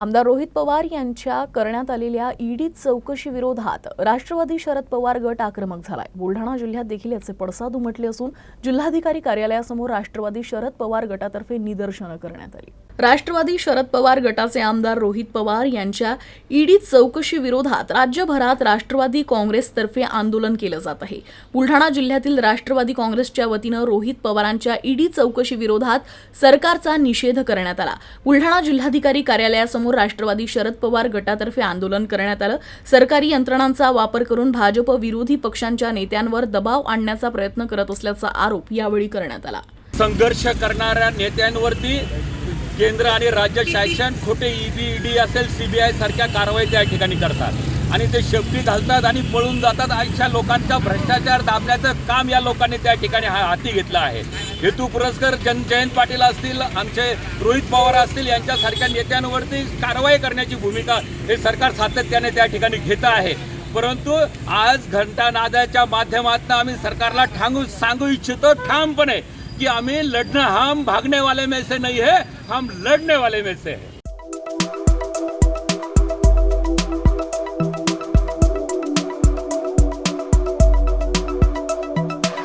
आमदार रोहित पवार यांच्या करण्यात आलेल्या ईडी चौकशी विरोधात राष्ट्रवादी शरद पवार गट आक्रमक झालाय. बुलढाणा जिल्ह्यात देखील याचे पडसाद उमटले असून जिल्हाधिकारी कार्यालयासमोर राष्ट्रवादी शरद पवार गटातर्फे निदर्शनं करण्यात आली. राष्ट्रवादी शरद पवार गटाचे आमदार रोहित पवार यांच्या ईडी चौकशी विरोधात राज्यभरात राष्ट्रवादी काँग्रेसतर्फे आंदोलन केलं जात आहे. बुलढाणा जिल्ह्यातील राष्ट्रवादी काँग्रेसच्या वतीनं रोहित पवारांच्या ईडी चौकशी विरोधात सरकारचा निषेध करण्यात आला. बुलढाणा जिल्हाधिकारी कार्यालयासमोर राष्ट्रवादी शरद पवार गटातर्फे आंदोलन करण्यात आलं. सरकारी यंत्रणांचा वापर करून भाजप विरोधी पक्षांच्या नेत्यांवर दबाव आणण्याचा प्रयत्न करत असल्याचा आरोप यावेळी करण्यात आला. संघर्ष करणाऱ्या नेत्यांवरती केंद्र आणि राज्य शासन खोटे ईडी ईडी असेल सीबीआय सारख्या कारवाई त्या ठिकाणी करतात. आणि ते शेपटी घालतात आणि पळून जातात. अशा लोकांचा भ्रष्टाचार दाबण्याचं काम या लोकांनी त्या ठिकाणी हा- हाती घेतलं आहे. हेतू पुरस्कर जन जयंत पाटील असतील आमचे रोहित पवार असतील यांच्यासारख्या नेत्यांवरती कारवाई करण्याची भूमिका हे सरकार सातत्याने त्या ठिकाणी घेत आहे. परंतु आज घंटानादाच्या माध्यमातून आम्ही सरकारला ठांगू सांगू इच्छितो ठामपणे कि हमें लड़ना हम भागने वाले में से नहीं है हम लड़ने वाले में से हैं।